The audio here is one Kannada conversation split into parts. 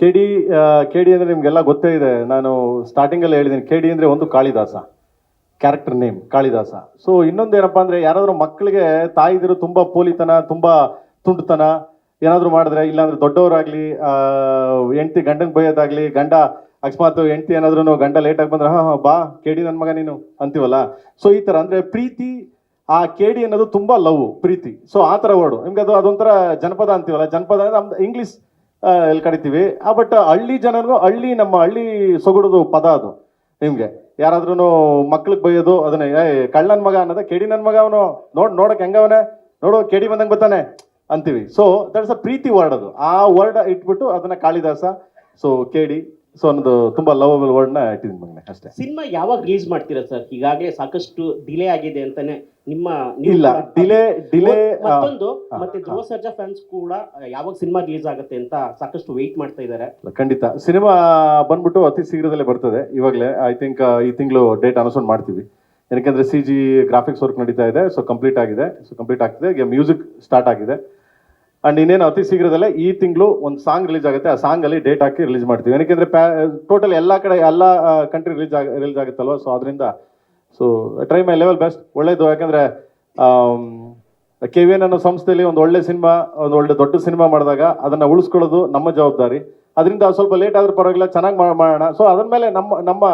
ಕೆ ಡಿ ಕೆ ಡಿ ಅಂದರೆ ನಿಮಗೆಲ್ಲ ಗೊತ್ತೇ ಇದೆ. ನಾನು ಸ್ಟಾರ್ಟಿಂಗಲ್ಲಿ ಹೇಳಿದ್ದೀನಿ ಕೆ ಡಿ ಅಂದರೆ ಒಂದು Kalidasa. Character name Kalidasa. So ಇನ್ನೊಂದು ಏನಪ್ಪ ಅಂದರೆ ಯಾರಾದರೂ ಮಕ್ಕಳಿಗೆ ತಾಯಿದಿರು ತುಂಬ ಪೋಲಿತನ, ತುಂಬ ತುಂಟತನ ಏನಾದರೂ ಮಾಡಿದ್ರೆ, ಇಲ್ಲಾಂದ್ರೆ ದೊಡ್ಡವರಾಗಲಿ ಹೆಂಡ್ತಿ ಗಂಡನ ಬೈಯೋದಾಗಲಿ, ಗಂಡ ಅಕಸ್ಮಾತ್ ಹೆಂಡ್ತಿ ಏನಾದ್ರೂ ಗಂಡ ಲೇಟಾಗಿ ಬಂದ್ರೆ, ಹಾಂ ಹಾಂ, ಬಾ ಕೇಡಿ ನನ್ನ ಮಗ ನೀನು, ಅಂತೀವಲ್ಲ. ಸೊ ಈ ಥರ ಅಂದರೆ ಪ್ರೀತಿ, ಆ ಕೇಡಿ ಅನ್ನೋದು ತುಂಬ ಲವ್, ಪ್ರೀತಿ. ಸೊ ಆ ಥರ ವರ್ಡು ನಿಮ್ಗೆ ಅದು ಅದೊಂಥರ ಜನಪದ ಅಂತೀವಲ್ಲ. ಜನಪದ ಅಂದರೆ ನಮ್ದು ಇಂಗ್ಲೀಷ್ ಎಲ್ಲಿ ಕರಿತೀವಿ. ಆ ಬಟ್ ಹಳ್ಳಿ ಜನರಿಗೂ ಹಳ್ಳಿ ನಮ್ಮ ಹಳ್ಳಿ ಸೊಗಡದು ಪದ ಅದು ನಿಮಗೆ. ಯಾರಾದ್ರೂ ಮಕ್ಳಿಗೆ ಬೈಯೋದು ಅದನ್ನ. ಏ, ಕಳ್ಳನ ಮಗ ಅನ್ನೋದ ಕೆಡಿ ನನ್ನ ಮಗ ಅವನು. ನೋಡ್, ನೋಡಕ್ ಹೆಂಗವನೆ? ನೋಡು, ಕೆಡಿ ಬಂದಂಗೆ ಬರ್ತಾನೆ ಅಂತೀವಿ. So that's a Preethi word ಅದು. ಆ ವರ್ಡ್ ಇಟ್ಬಿಟ್ಟು ಅದನ್ನ ಕಾಳಿದಾಸ. ಸೊ ಕೇಡಿ ಸೊ ಒಂದು ತುಂಬಾ ಲವಬಲ್ ವರ್ಡ್ನ ಇಟ್ಟಿದ್ದೀನಿ ಮಗನೆ ಅಷ್ಟೇ. ಸಿನಿಮಾ ಯಾವಾಗ ರಿಲೀಸ್ ಮಾಡ್ತೀರಾ ಸರ್ ಈಗಾಗಲೇ ಸಾಕಷ್ಟು ಡಿಲೇ ಆಗಿದೆ ಅಂತಾನೆ ನಿಮ್ಮ ನೀವು ಇಲ್ಲ ಡಿಲೇ ಡಿಲೇ ಮತ್ತೊಂದು ಮತ್ತೆ ಜೋ ಧ್ರುವ ಸರ್ಜಾ ಫ್ಯಾನ್ಸ್ ಕೂಡ ಯಾವಾಗ ಸಿನಿಮಾ ರಿಲೀಸ್ ಆಗುತ್ತೆ ಅಂತ ಸಾಕಷ್ಟು ವೆಯ್ಟ್ ಮಾಡ್ತಾ ಇದ್ದಾರೆ. ಖಂಡಿತ. ಸಿನಿಮಾ ಬಂದ್ಬಿಟ್ಟು ಅತಿ ಶೀಘ್ರದಲ್ಲೇ ಬರ್ತದೆ. ಇವಾಗಲೇ ಐ ಥಿಂಕ್ ಈ ತಿಂಗಳು ಡೇಟ್ ಅನೌನ್ಸ್ ಮಾಡ್ತೀವಿ. ಏನಕ್ಕೆ ಸಿ ಜಿ ಗ್ರಾಫಿಕ್ಸ್ ವರ್ಕ್ ನಡೀತಾ ಇದೆ ಸೊ ಕಂಪ್ಲೀಟ್ ಆಗಿದೆ. ಸೊ ಕಂಪ್ಲೀಟ್ ಆಗ್ತಿದೆ. ಈಗ ಮ್ಯೂಸಿಕ್ ಸ್ಟಾರ್ಟ್ ಆಗಿದೆ. ಅಂಡ್ ಇನ್ನೇನು ಅತಿ ಶೀಘ್ರದಲ್ಲೇ ಈ ತಿಂಗಳು ಒಂದು ಸಾಂಗ್ ರಿಲೀಸ್ ಆಗುತ್ತೆ. ಆ ಸಾಂಗ್ ಅಲ್ಲಿ ಡೇಟ್ ಹಾಕಿ ರಿಲೀಸ್ ಮಾಡ್ತೀವಿ. ಏನಕ್ಕೆ ಟೋಟಲ್ ಎಲ್ಲ ಕಡೆ, ಎಲ್ಲ ಕಂಟ್ರಿ ರಿಲೀಸ್ ಆಗ ರಿಲೀಸ್ ಆಗುತ್ತಲ್ವ? ಸೊ ಅದರಿಂದ so try my level best ಒಳ್ಳೇದು, ಯಾಕಂದ್ರೆ ಕೆ ವಿ ಎನ್ ಅನ್ನೋ ಸಂಸ್ಥೆಯಲ್ಲಿ ಒಂದು ಒಳ್ಳೆ ಸಿನಿಮಾ, ಒಂದು ಒಳ್ಳೆ ದೊಡ್ಡ ಸಿನಿಮಾ ಮಾಡಿದಾಗ ಅದನ್ನ ಉಳಿಸ್ಕೊಳ್ಳೋದು ನಮ್ಮ ಜವಾಬ್ದಾರಿ. ಅದರಿಂದ ಸ್ವಲ್ಪ ಲೇಟ್ ಆದರೂ ಪರವಾಗಿಲ್ಲ, ಚೆನ್ನಾಗಿ ಮಾಡೋಣ. ಸೊ ಅದ್ರ ಮೇಲೆ ನಮ್ಮ ನಮ್ಮ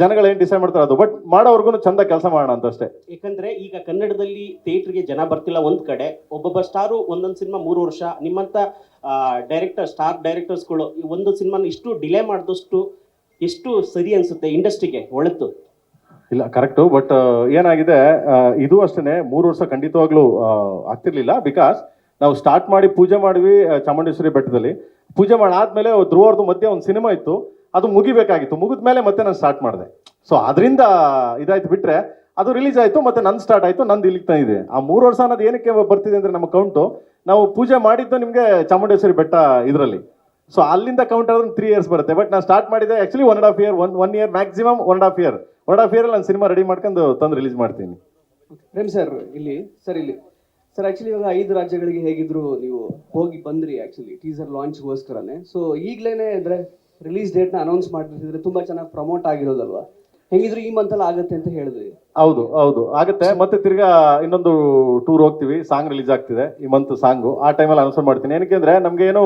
ಜನಗಳು ಏನು ಡಿಸೈಡ್ ಮಾಡ್ತಾರೆ ಅದು. ಬಟ್ ಮಾಡೋರ್ಗು ಚಂದ ಕೆಲಸ ಮಾಡೋಣ ಅಂತ ಅಷ್ಟೇ ಯಾಕಂದ್ರೆ ಈಗ ಕನ್ನಡದಲ್ಲಿ ಥಿಯೇಟರ್ಗೆ ಜನ ಬರ್ತಿಲ್ಲ ಒಂದ್ ಕಡೆ ಒಬ್ಬೊಬ್ಬ ಸ್ಟಾರು ಒಂದೊಂದು ಸಿನಿಮಾ ಮೂರು ವರ್ಷ ನಿಮ್ಮಂತ ಡೈರೆಕ್ಟರ್ ಸ್ಟಾರ್ ಡೈರೆಕ್ಟರ್ಸ್ಗಳು ಒಂದು ಸಿನಿಮಾನ ಇಷ್ಟು ಡಿಲೇ ಮಾಡಿದಷ್ಟು ಎಷ್ಟು ಸರಿ ಅನ್ಸುತ್ತೆ ಇಂಡಸ್ಟ್ರಿಗೆ ಒಳತು? ಇಲ್ಲ ಕರೆಕ್ಟು ಬಟ್ ಏನಾಗಿದೆ ಇದು ಅಷ್ಟೇ ಮೂರು ವರ್ಷ ಖಂಡಿತವಾಗ್ಲೂ ಆಗ್ತಿರ್ಲಿಲ್ಲ ಬಿಕಾಸ್ ನಾವು ಸ್ಟಾರ್ಟ್ ಮಾಡಿ ಪೂಜೆ ಮಾಡಿದ್ವಿ ಚಾಮುಂಡೇಶ್ವರಿ ಬೆಟ್ಟದಲ್ಲಿ. ಪೂಜೆ ಮಾಡಾದ್ಮೇಲೆ ಧ್ರುವರ್ದು ಮಧ್ಯೆ ಒಂದು ಸಿನಿಮಾ ಇತ್ತು. ಅದು ಮುಗಿಬೇಕಾಗಿತ್ತು. ಮುಗಿದ ಮೇಲೆ ಮತ್ತೆ ನಾನು ಸ್ಟಾರ್ಟ್ ಮಾಡಿದೆ. ಸೊ ಅದರಿಂದ ಇದಾಯ್ತು ಬಿಟ್ರೆ ಅದು ರಿಲೀಸ್ ಆಯ್ತು, ಮತ್ತೆ ನಂದು ಸ್ಟಾರ್ಟ್ ಆಯ್ತು, ನಂದು ಇಲ್ಲಿಗೆ ತಂದಿದೆ. ಆ ಮೂರು ವರ್ಷ ಅನ್ನೋದು ಏನಕ್ಕೆ ಬರ್ತಿದೆ ಅಂದ್ರೆ ನಮ್ಮ ಕೌಂಟು ನಾವು ಪೂಜೆ ಮಾಡಿದ್ದು ನಿಮಗೆ ಚಾಮುಂಡೇಶ್ವರಿ ಬೆಟ್ಟ ಇದರಲ್ಲಿ. ಸೊ ಅಲ್ಲಿಂದ ಕೌಂಟ್ ಆದ್ರೆ ತ್ರೀ ಇಯರ್ಸ್ ಬರುತ್ತೆ. ಬಟ್ ನಾನು ಸ್ಟಾರ್ಟ್ ಮಾಡಿದೆ actually one of year one one year maximum one of year one of half year ನಾನು ಸಿನಿಮಾ ರೆಡಿ ಮಾಡ್ಕೊಂಡು ತಂದು ರಿಲೀಸ್ ಮಾಡ್ತೀನಿ. ಪ್ರೇಮ್ ಸರ್ ಇಲ್ಲಿ ಸರ್ ಇಲ್ಲಿ. ಸರ್ ಆಕ್ಚುಲಿ ಇವಾಗ ಐದು ರಾಜ್ಯಗಳಿಗೆ ಹೇಗಿದ್ರು ನೀವು ಹೋಗಿ ಬಂದ್ರಿ ಆಕ್ಚುಲಿ ಟೀಸರ್ ಲಾಂಚ್ಗೋಸ್ಕರನೇ ಸೊ ಈಗ್ಲೇನೆ ಅಂದ್ರೆ ರಿಲೀಸ್ ಡೇಟ್ನ ಅನೌನ್ಸ್ ಮಾಡಿದ್ರೆ ತುಂಬಾ ಚೆನ್ನಾಗಿ ಪ್ರಮೋಟ್ ಆಗಿರೋದಲ್ವಾ? ಹೆಂಗಿದ್ರು ಈ ಮಂತ್ ಅಲ್ಲಿ ಆಗುತ್ತೆ ಅಂತ ಹೇಳಿದ್ವಿ ಹೌದು ಹೌದು. ಆಗುತ್ತೆ. ಮತ್ತೆ ತಿರ್ಗಾ ಇನ್ನೊಂದು ಟೂರ್ ಹೋಗ್ತೀವಿ. ಸಾಂಗ್ ರಿಲೀಸ್ ಆಗ್ತಿದೆ ಈ ಮಂತ್ ಸಾಂಗು ಆ ಟೈಮಲ್ಲಿ ಅನೌನ್ಸ್ ಮಾಡ್ತೀನಿ. ಏನಕ್ಕೆ ಅಂದ್ರೆ ನಮ್ಗೆ ಏನು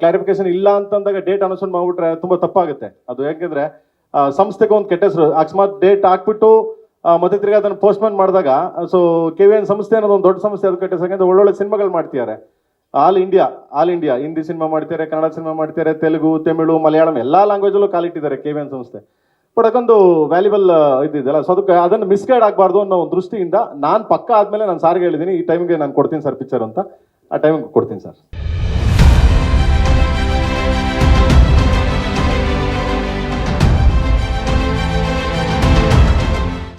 ಕ್ಲಾರಿಫಿಕೇಶನ್ ಇಲ್ಲ ಅಂತಂದಾಗ ಡೇಟ್ ಅನೌನ್ಸ್ ಮಾಡ್ಬಿಟ್ರೆ ತುಂಬಾ ತಪ್ಪಾಗುತ್ತೆ. ಅದು ಯಾಕೆಂದ್ರೆ ಸಂಸ್ಥೆಗೆ ಒಂದು ಕೆಟ್ಟ ಹೆಸರು. ಅಕಸ್ಮಾತ್ ಡೇಟ್ ಹಾಕ್ಬಿಟ್ಟು ಮತ್ತೆ ತಿರ್ಗಾ ಅದನ್ನು ಪೋಸ್ಟ್ಪೋನ್ ಮಾಡಿದಾಗ ಸೊ ಕೆ ವಿ ಎನ್ ಸಂಸ್ಥೆ ಅನ್ನೋದು ಒಂದು ದೊಡ್ಡ ಸಂಸ್ಥೆ, ಅದು ಕೆಟ್ಟ ಯಾಕಂದ್ರೆ ಒಳ್ಳೊಳ್ಳೆ ಸಿನಿಮಾಗಳು ಮಾಡ್ತಿದ್ದಾರೆ. All India all India, Hindi cinema ಮಾಡ್ತಾರೆ ಕನ್ನಡ ಸಿನಿಮಾ ಮಾಡ್ತಾರೆ ತೆಲುಗು, ತಮಿಳು, ಮಲಯಾಳಂ ಎಲ್ಲಾ ಲ್ಯಾಂಗ್ವೇಜಲ್ಲೂ ಕಾಲಿಟ್ಟಿದ್ದಾರೆ ಕೆ ವಿ ಎನ್ ಸಂಸ್ಥೆ. ಬಟ್ ಅದೊಂದು ವ್ಯಾಲ್ಯೂಬಲ್ ಇದಿದೆಯಲ್ಲ ಸೊ ಅದಕ್ಕೆ ಅದನ್ನು ಮಿಸ್ಗೈಡ್ ಆಗಬಾರ್ದು ಅನ್ನೋ ಒಂದು ದೃಷ್ಟಿಯಿಂದ ನಾನು ಪಕ್ಕ ಆದ್ಮೇಲೆ ನಾನು ಸಾರಿಗೆ ಹೇಳಿದ್ದೀನಿ, ಈ ಟೈಮ್ಗೆ ನಾನು ಕೊಡ್ತೀನಿ ಸರ್ ಪಿಕ್ಚರ್ ಅಂತ. ಆ ಟೈಮ್ಗೆ ಕೊಡ್ತೀನಿ ಸರ್